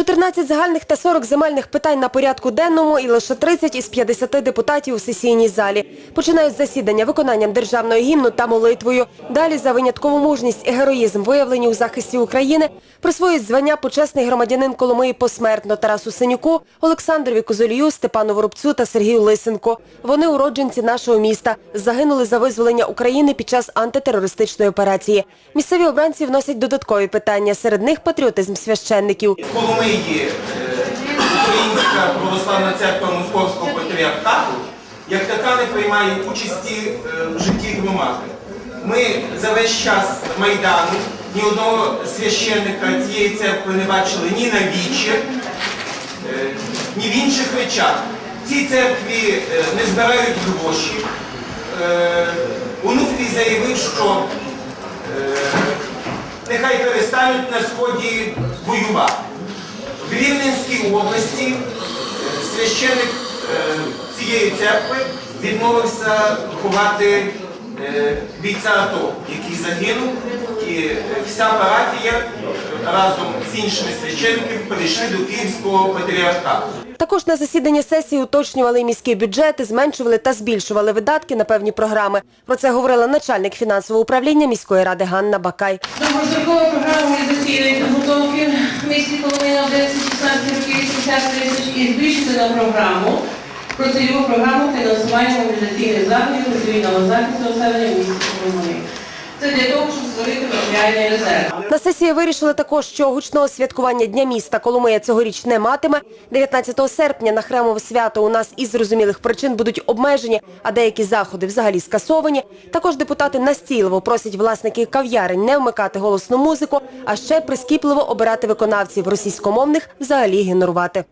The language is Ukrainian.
14 загальних та 40 земельних питань на порядку денному і лише 30 із 50 депутатів у сесійній залі. Починають засідання виконанням державного гімну та молитвою. Далі за виняткову мужність і героїзм, виявлені у захисті України, присвоюють звання почесний громадянин Коломиї посмертно Тарасу Синюку, Олександрові Козолію, Степану Воробцю та Сергію Лисенко. Вони уродженці нашого міста. Загинули за визволення України під час антитерористичної операції. Місцеві обранці вносять додаткові питання. Серед них патріотизм священників. В Коломиї е, Українська православна церква Московського патріархату як така не приймає участі е, в житті громади. Ми за весь час Майдану ні одного священника цієї церкви не бачили ні на вічі, е, ні в інших речах. Цій церкві не збирають гроші. Онуфрій заявив, що нехай перестануть на сході воювати в Рівненській області священник е, цієї церкви відмовився ховати е, бійця АТО, який загинув, і вся парафія разом з іншими священниками прийшли до Київського патріархату. Також на засіданні сесії уточнювали міські бюджети, зменшували та збільшували видатки на певні програми. Про це говорила начальник фінансового управління міської ради Ганна Бакай. До програми до цієї підготовки місті половина десь 16 тисяч і збільшити на програму про цільову програму фінансування мобілізаційних заходів, розвійного захисту населення міста Коломої. Це для того, щоб створити матеріальний резерв. На сесії вирішили також, що гучного святкування Дня міста Коломия цьогоріч не матиме. 19 серпня на храмове свято у нас із зрозумілих причин будуть обмежені, а деякі заходи взагалі скасовані. Також депутати настійливо просять власників кав'ярень не вмикати голосну музику, а ще прискіпливо обирати виконавців російськомовних взагалі ігнорувати.